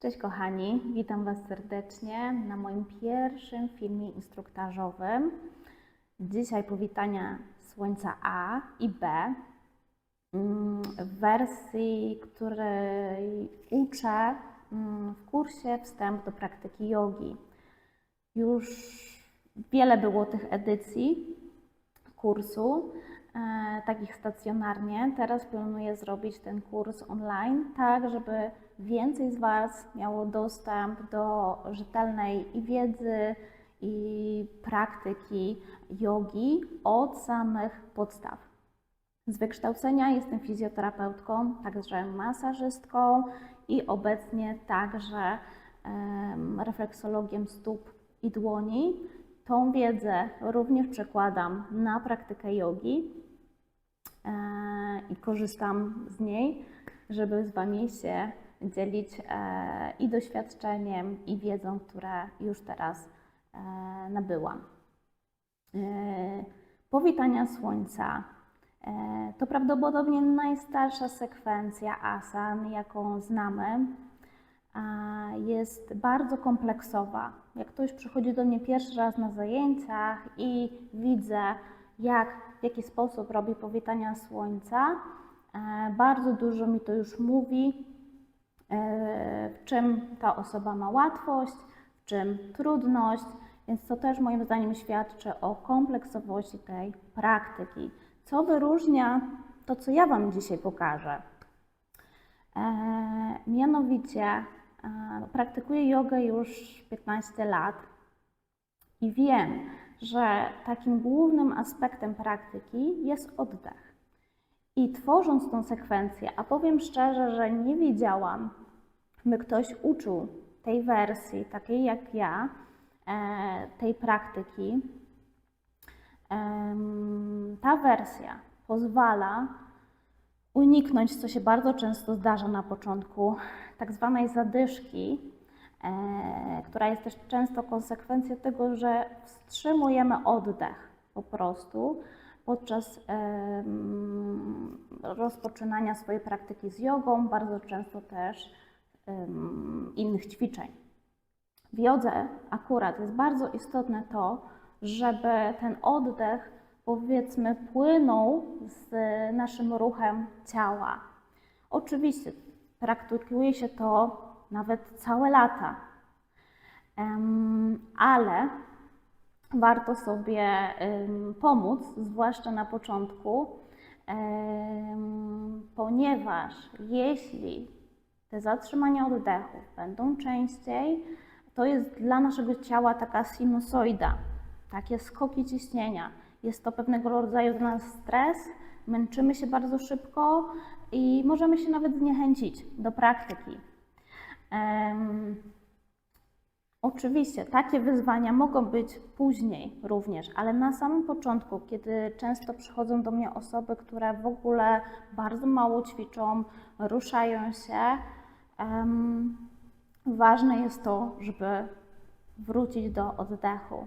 Cześć kochani, witam Was serdecznie na moim pierwszym filmie instruktażowym. Dzisiaj powitania Słońca A i B mm, w wersji, której uczę mm, w kursie Wstęp do praktyki jogi. Już wiele było tych edycji kursu, e, takich stacjonarnie. Teraz planuję zrobić ten kurs online, tak żeby więcej z Was miało dostęp do rzetelnej i wiedzy, i praktyki jogi od samych podstaw. Z wykształcenia jestem fizjoterapeutką, także masażystką i obecnie także em, refleksologiem stóp i dłoni. Tą wiedzę również przekładam na praktykę jogi e, i korzystam z niej, żeby z Wami się dzielić e, i doświadczeniem, i wiedzą, które już teraz e, nabyłam. E, Powitania Słońca to prawdopodobnie najstarsza sekwencja asan, jaką znamy. Jest bardzo kompleksowa. Jak ktoś przychodzi do mnie pierwszy raz na zajęciach i widzę, jak, w jaki sposób robi powitania Słońca, bardzo dużo mi to już mówi, w czym ta osoba ma łatwość, w czym trudność, więc to też moim zdaniem świadczy o kompleksowości tej praktyki. Co wyróżnia to, co ja Wam dzisiaj pokażę. E, mianowicie e, praktykuję jogę już 15 lat i wiem, że takim głównym aspektem praktyki jest oddech. I tworząc tą sekwencję, a powiem szczerze, że nie wiedziałam, by ktoś uczył tej wersji, takiej jak ja, e, tej praktyki, ta wersja pozwala uniknąć, co się bardzo często zdarza na początku, tak zwanej zadyszki, e, która jest też często konsekwencją tego, że wstrzymujemy oddech po prostu podczas rozpoczynania swojej praktyki z jogą, bardzo często też innych ćwiczeń. W jodze akurat jest bardzo istotne to, żeby ten oddech, powiedzmy, płynął z naszym ruchem ciała. Oczywiście praktykuje się to nawet całe lata, ale warto sobie pomóc, zwłaszcza na początku, ponieważ jeśli te zatrzymania oddechu będą częściej, to jest dla naszego ciała taka sinusoida, takie skoki ciśnienia. Jest to pewnego rodzaju dla nas stres, męczymy się bardzo szybko i możemy się nawet zniechęcić do praktyki. Oczywiście takie wyzwania mogą być później również, ale na samym początku, kiedy często przychodzą do mnie osoby, które w ogóle bardzo mało ćwiczą, ruszają się, em, ważne jest to, żeby wrócić do oddechu,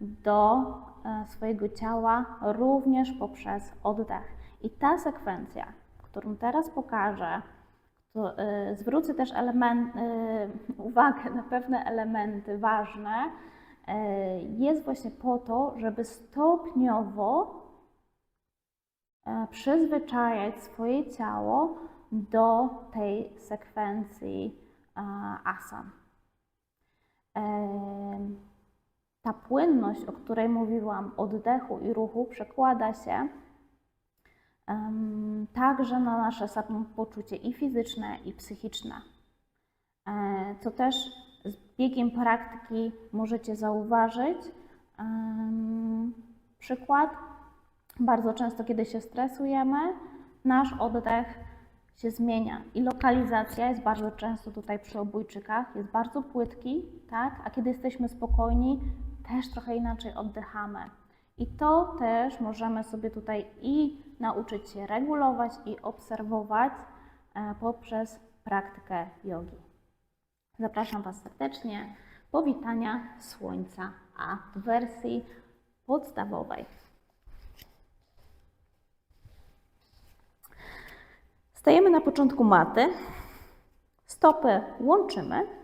do e, swojego ciała również poprzez oddech. I ta sekwencja, którą teraz pokażę, zwrócę też element, y, uwagę na pewne elementy ważne, y, jest właśnie po to, żeby stopniowo e, przyzwyczajać swoje ciało do tej sekwencji e, asan. Em, Ta płynność, o której mówiłam, oddechu i ruchu, przekłada się także na nasze samopoczucie i fizyczne, i psychiczne. E, Co też z biegiem praktyki możecie zauważyć. Przykład, bardzo często, kiedy się stresujemy, nasz oddech się zmienia i lokalizacja jest bardzo często tutaj przy obójczykach, jest bardzo płytki, tak? A kiedy jesteśmy spokojni, też trochę inaczej oddychamy. I to też możemy sobie tutaj i nauczyć się regulować i obserwować e, poprzez praktykę jogi. Zapraszam Was serdecznie. Powitania Słońca A w wersji podstawowej. Stajemy na początku maty. Stopy łączymy.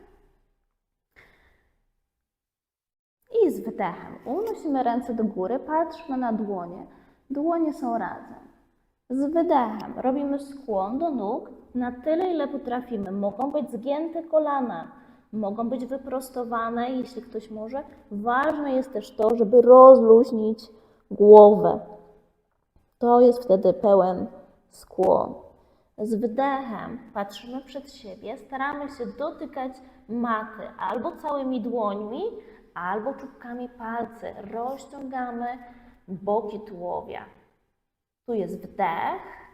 I z wdechem unosimy ręce do góry, patrzmy na dłonie. Dłonie są razem. Z wydechem robimy skłon do nóg na tyle, ile potrafimy. Mogą być zgięte kolana, mogą być wyprostowane, jeśli ktoś może. Ważne jest też to, żeby rozluźnić głowę. To jest wtedy pełen skłon. Z wdechem patrzymy przed siebie, staramy się dotykać maty albo całymi dłońmi, albo czubkami palcy. Rozciągamy boki tułowia. Tu jest wdech.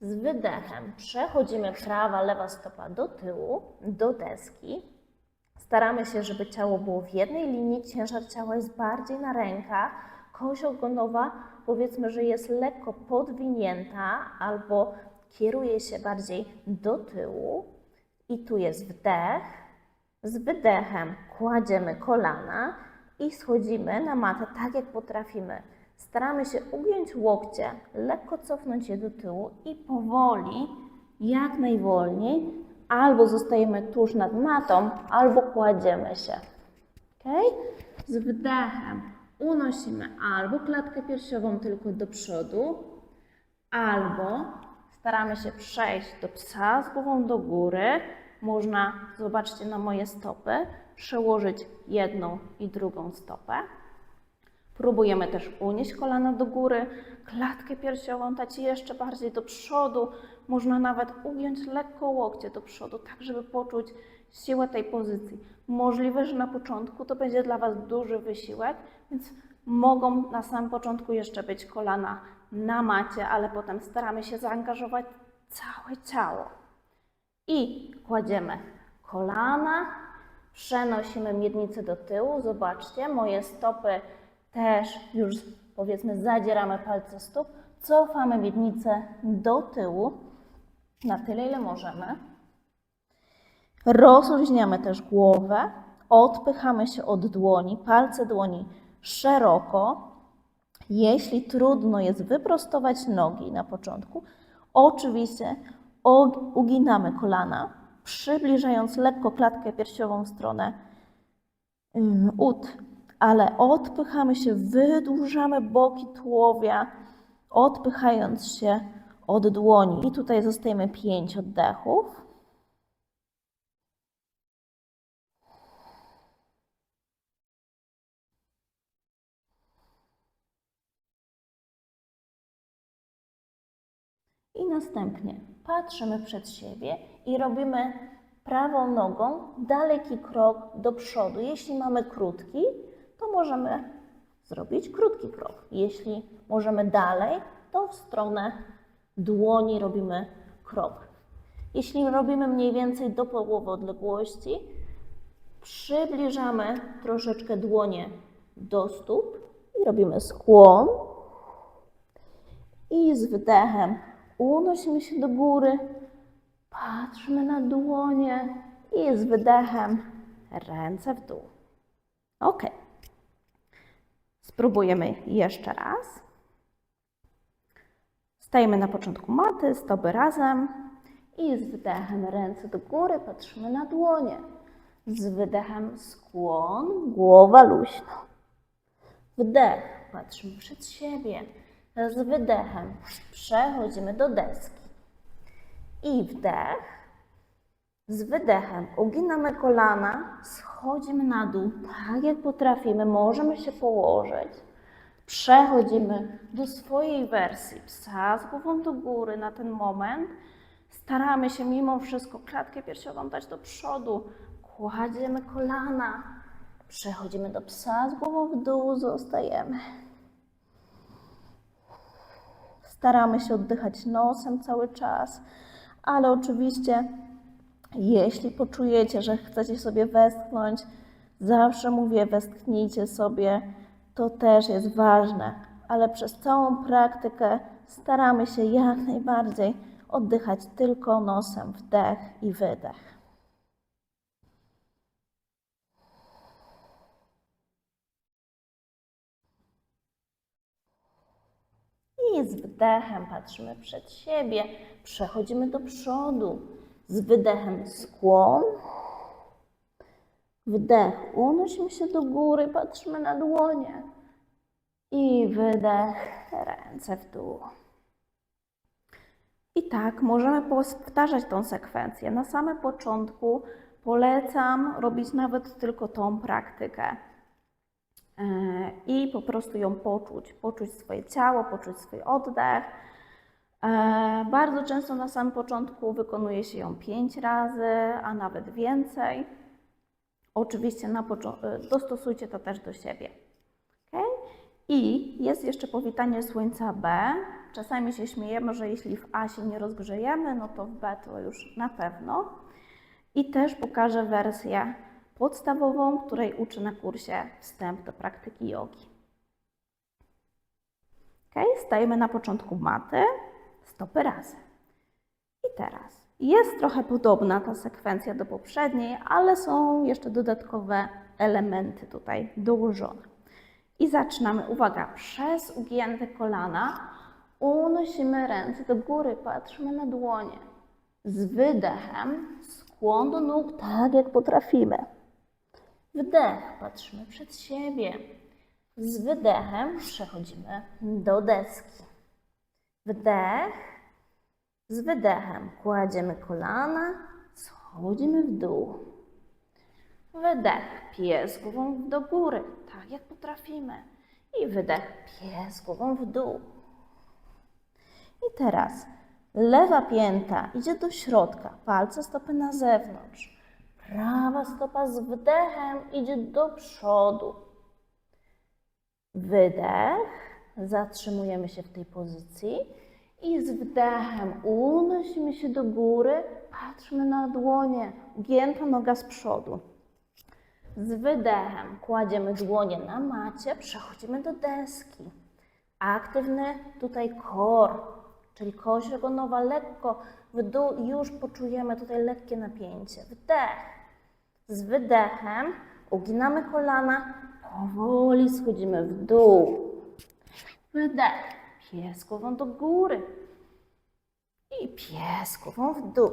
Z wydechem przechodzimy prawa, lewa stopa do tyłu, do deski. Staramy się, żeby ciało było w jednej linii, ciężar ciała jest bardziej na rękach. Kość ogonowa powiedzmy, że jest lekko podwinięta albo kieruje się bardziej do tyłu. I tu jest wdech. Z wydechem kładziemy kolana i schodzimy na matę tak, jak potrafimy. Staramy się ugiąć łokcie, lekko cofnąć je do tyłu i powoli, jak najwolniej, albo zostajemy tuż nad matą, albo kładziemy się. Ok? Z wdechem unosimy albo klatkę piersiową tylko do przodu, albo staramy się przejść do psa z głową do góry. Można, zobaczcie na moje stopy, przełożyć jedną i drugą stopę. Próbujemy też unieść kolana do góry, klatkę piersiową dać jeszcze bardziej do przodu. Można nawet ugiąć lekko łokcie do przodu, tak żeby poczuć siłę tej pozycji. Możliwe, że na początku to będzie dla Was duży wysiłek, więc mogą na samym początku jeszcze być kolana na macie, ale potem staramy się zaangażować całe ciało. I kładziemy kolana, przenosimy miednicę do tyłu. Zobaczcie, moje stopy też już powiedzmy zadzieramy palce stóp, cofamy miednicę do tyłu na tyle, ile możemy. Rozluźniamy też głowę, odpychamy się od dłoni, palce dłoni szeroko. Jeśli trudno jest wyprostować nogi na początku, oczywiście uginamy kolana, przybliżając lekko klatkę piersiową w stronę ym, ud, ale odpychamy się, wydłużamy boki tułowia, odpychając się od dłoni. I tutaj zostajemy pięć oddechów. I następnie patrzymy przed siebie i robimy prawą nogą daleki krok do przodu. Jeśli mamy krótki, to możemy zrobić krótki krok. Jeśli możemy dalej, to w stronę dłoni robimy krok. Jeśli robimy mniej więcej do połowy odległości, przybliżamy troszeczkę dłonie do stóp i robimy skłon. I z wdechem unosimy się do góry, patrzmy na dłonie i z wydechem ręce w dół. Ok. Spróbujemy jeszcze raz. Stajemy na początku maty, stopy razem i z wydechem ręce do góry, patrzymy na dłonie. Z wydechem skłon, głowa luźno. Wdech, patrzymy przed siebie. Z wydechem przechodzimy do deski. I wdech. Z wydechem uginamy kolana, schodzimy na dół, tak jak potrafimy, możemy się położyć. Przechodzimy do swojej wersji psa z głową do góry na ten moment. Staramy się mimo wszystko klatkę piersiową dać do przodu. Kładziemy kolana. Przechodzimy do psa z głową w dół, zostajemy. Staramy się oddychać nosem cały czas, ale oczywiście, jeśli poczujecie, że chcecie sobie westchnąć, zawsze mówię, westchnijcie sobie, to też jest ważne, ale przez całą praktykę staramy się jak najbardziej oddychać tylko nosem, wdech i wydech. I z wdechem patrzymy przed siebie, przechodzimy do przodu. Z wydechem skłon. Wdech, unosimy się do góry, patrzymy na dłonie. I wydech, ręce w dół. I tak możemy powtarzać tą sekwencję. Na samym początku polecam robić nawet tylko tą praktykę i po prostu ją poczuć, poczuć swoje ciało, poczuć swój oddech. E, Bardzo często na samym początku wykonuje się ją pięć razy, a nawet więcej. Oczywiście na e, dostosujcie to też do siebie. Okay? I jest jeszcze powitanie słońca B. Czasami się śmiejemy, że jeśli w A się nie rozgrzejemy, no to w B to już na pewno. I też pokażę wersję podstawową, której uczę na kursie Wstęp do praktyki jogi. Ok, stajemy na początku maty, stopy razem. I teraz jest trochę podobna ta sekwencja do poprzedniej, ale są jeszcze dodatkowe elementy tutaj dołożone. I zaczynamy, uwaga, przez ugięte kolana unosimy ręce do góry, patrzymy na dłonie. Z wydechem skłon do nóg, tak jak potrafimy. Wdech, patrzymy przed siebie. Z wydechem przechodzimy do deski. Wdech, z wydechem kładziemy kolana, schodzimy w dół. Wydech, pies głową do góry, tak jak potrafimy. I wydech, pies głową w dół. I teraz lewa pięta idzie do środka, palce stopy na zewnątrz. Prawa stopa z wdechem idzie do przodu. Wydech, zatrzymujemy się w tej pozycji i z wdechem unosimy się do góry, patrzmy na dłonie, gięta noga z przodu. Z wydechem kładziemy dłonie na macie, przechodzimy do deski. Aktywny tutaj core, czyli kość ogonowa lekko w dół już poczujemy tutaj lekkie napięcie. Wdech. Z wydechem uginamy kolana, powoli schodzimy w dół. Wydech. Pies do góry. I pies w dół.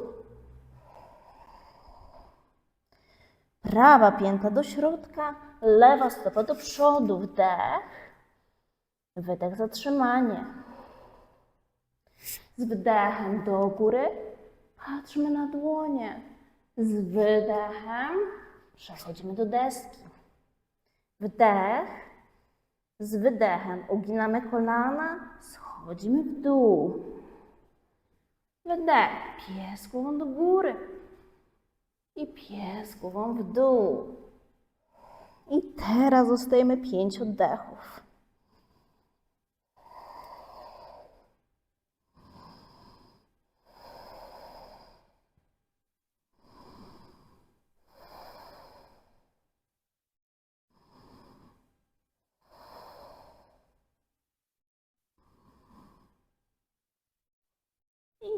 Prawa pięta do środka, lewa stopa do przodu. Wdech. Wydech, zatrzymanie. Z wdechem do góry patrzmy na dłonie. Z wydechem przechodzimy do deski. Wdech. Z wydechem uginamy kolana, schodzimy w dół. Wdech. Pies głową do góry. I pies głową w dół. I teraz zostajemy pięć oddechów.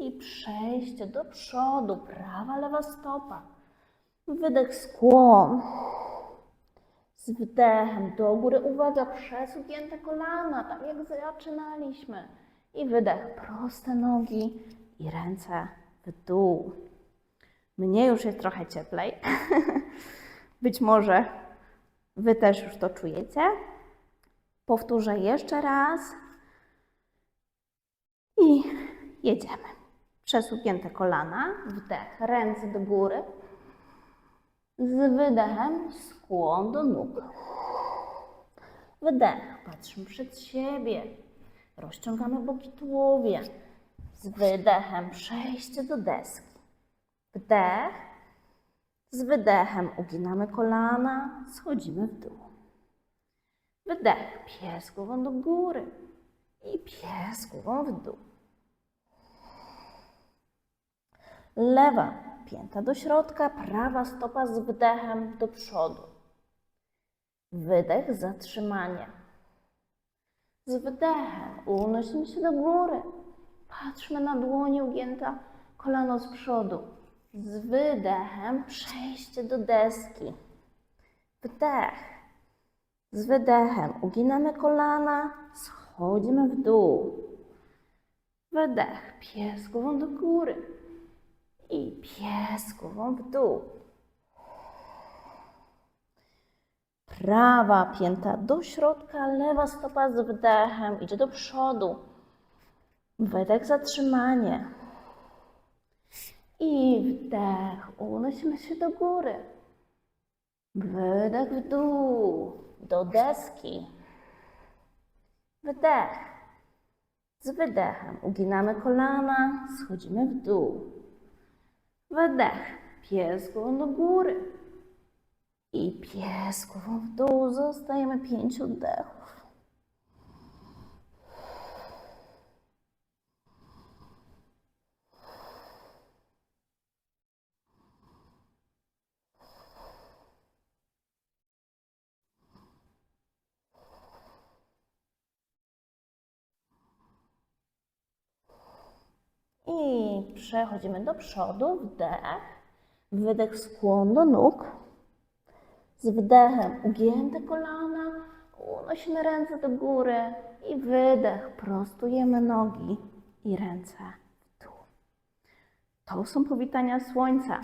I przejście do przodu, prawa, lewa stopa. Wydech skłon. Z wdechem do góry, uwaga, przez ugięte kolana, tak jak zaczynaliśmy. I wydech, proste nogi i ręce w dół. Mnie już jest trochę cieplej. Być może Wy też już to czujecie. Powtórzę jeszcze raz. I jedziemy. Przez ugięte kolana, wdech, ręce do góry. Z wydechem skłon do nóg. Wdech, patrzymy przed siebie. Rozciągamy boki tułowie. Z wydechem przejście do deski. Wdech. Z wydechem uginamy kolana, schodzimy w dół. Wdech, pies głową do góry i pies głową w dół. Lewa pięta do środka, prawa stopa z wdechem do przodu. Wydech, zatrzymanie. Z wdechem unosimy się do góry. Patrzmy na dłonie ugięta, kolano z przodu. Z wydechem przejście do deski. Wdech. Z wydechem uginamy kolana, schodzimy w dół. Wydech, pies głową do góry I pies głową w dół. Prawa pięta do środka, lewa stopa z wdechem idzie do przodu. Wydech, zatrzymanie. I wdech, unosimy się do góry. Wydech w dół, do deski. Wdech. Z wydechem uginamy kolana, schodzimy w dół. Wydech, pies głową do góry. I pies w dół, zostajemy pięć oddechów. I przechodzimy do przodu, wdech, wydech, skłon do nóg. Z wdechem ugięte kolana, unosimy ręce do góry i wydech, prostujemy nogi i ręce w dół. To są powitania słońca.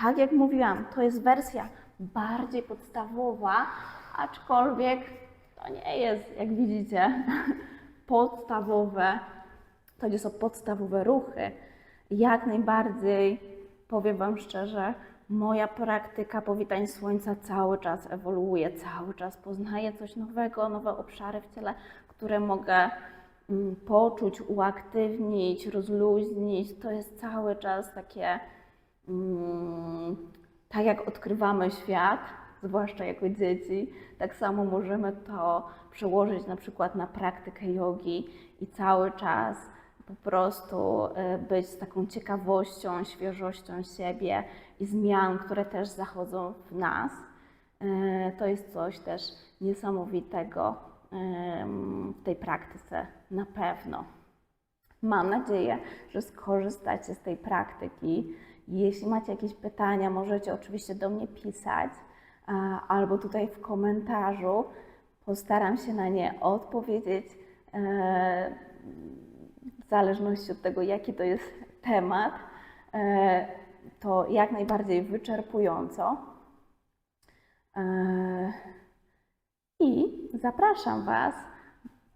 Tak jak mówiłam, to jest wersja bardziej podstawowa, aczkolwiek to nie jest, jak widzicie, podstawowe. To nie są podstawowe ruchy. Jak najbardziej, powiem Wam szczerze, moja praktyka powitań słońca cały czas ewoluuje, cały czas poznaję coś nowego, nowe obszary w ciele, które mogę mm, poczuć, uaktywnić, rozluźnić. To jest cały czas takie, mm, tak jak odkrywamy świat, zwłaszcza jako dzieci, tak samo możemy to przełożyć na przykład na praktykę jogi i cały czas po prostu y, być z taką ciekawością, świeżością siebie i zmian, które też zachodzą w nas. Y, To jest coś też niesamowitego w tej praktyce, na pewno. Mam nadzieję, że skorzystacie z tej praktyki. Jeśli macie jakieś pytania, możecie oczywiście do mnie pisać albo tutaj w komentarzu. Postaram się na nie odpowiedzieć. E, zależności od tego, jaki to jest temat, e, to jak najbardziej wyczerpująco. E, I zapraszam Was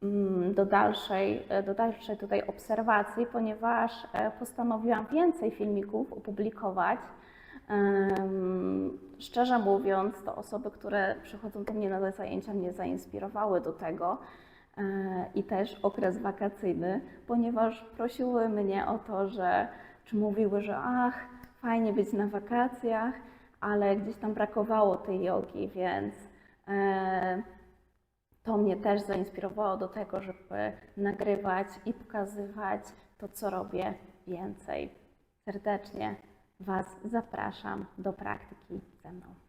mm, do dalszej, do dalszej tutaj obserwacji, ponieważ e, postanowiłam więcej filmików opublikować. Szczerze mówiąc, to osoby, które przychodzą do mnie na zajęcia, mnie zainspirowały do tego e, i też okres wakacyjny, ponieważ prosiły mnie o to, że czy mówiły, że ach, fajnie być na wakacjach, ale gdzieś tam brakowało tej jogi, więc e, to mnie też zainspirowało do tego, żeby nagrywać i pokazywać to, co robię więcej. Serdecznie Was zapraszam do praktyki ze mną.